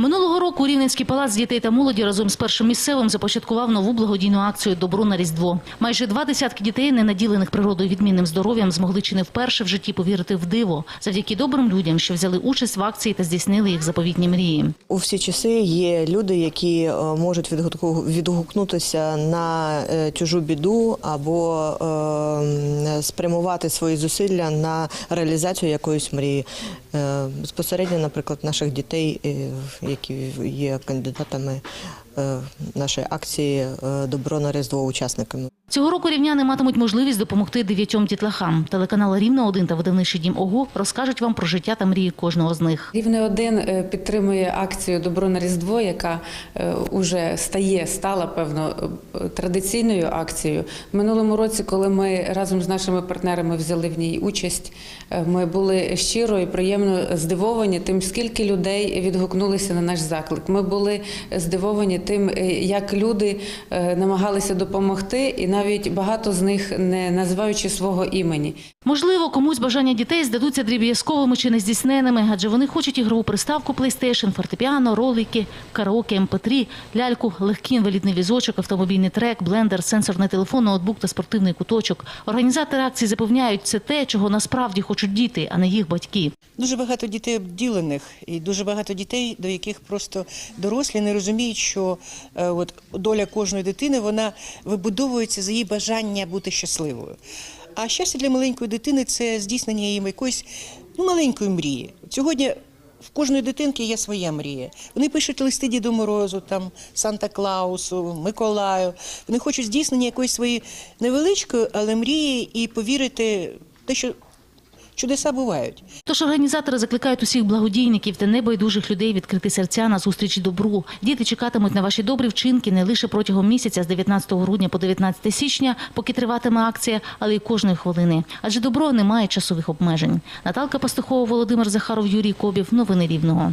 Минулого року Рівненський палац дітей та молоді разом з першим місцевим започаткував нову благодійну акцію Добро на Різдво. Майже два десятки дітей, не наділених природою відмінним здоров'ям, змогли чи не вперше в житті повірити в диво завдяки добрим людям, що взяли участь в акції та здійснили їх заповітні мрії. У всі часи є люди, які е, можуть відгукнутися на е, чужу біду або е, спрямувати свої зусилля на реалізацію якоїсь мрії. Е, Безпосередньо, наприклад, наших дітей, які є кандидатами нашої акції е, Добро на Різдво учасниками. Цього року рівняни матимуть можливість допомогти дев'ятьом дітлахам. Телеканал Рівно 1 та видавничий дім ОГО розкажуть вам про життя та мрії кожного з них. Рівне 1 е, підтримує акцію Добро на Різдво, яка е, уже стає, стала певно е, традиційною акцією. В минулому році, коли ми разом з нашими партнерами взяли в ній участь, е, ми були щиро і приємно здивовані тим, скільки людей відгукнулися на наш заклик. Ми були здивовані тим, е, як люди е, намагалися допомогти, і навіть багато з них не називаючи свого імені. Можливо, комусь бажання дітей здадуться дріб'язковими чи нездійсненими, адже вони хочуть ігрову приставку PlayStation, фортепіано, ролики, караоке, MP3, ляльку, легкий інвалідний візочок, автомобільний трек, блендер, сенсорний телефон, ноутбук та спортивний куточок. Організатори акції запевняють, це те, чого насправді хочуть діти, а не їх батьки. Дуже багато дітей обділених, і дуже багато дітей, до яких просто дорослі не розуміють, що е, от доля кожної дитини вона вибудовується за її бажання бути щасливою. А щастя для маленької дитини це здійснення її якоїсь ну, маленької мрії. Сьогодні в кожної дитинки є своя мрія. Вони пишуть листи Діду Морозу, Санта Клаусу, Миколаю. Вони хочуть здійснення якоїсь своєї невеличкої, але мрії і повірити в те, що чудеса бувають. Тож організатори закликають усіх благодійників та небайдужих людей відкрити серця на зустріч добру. Діти чекатимуть на ваші добрі вчинки не лише протягом місяця з 19 грудня по 19 січня, поки триватиме акція, але й кожної хвилини. Адже добро не має часових обмежень. Наталка Пастухова, Володимир Захаров, Юрій Кобів. Новини Рівного.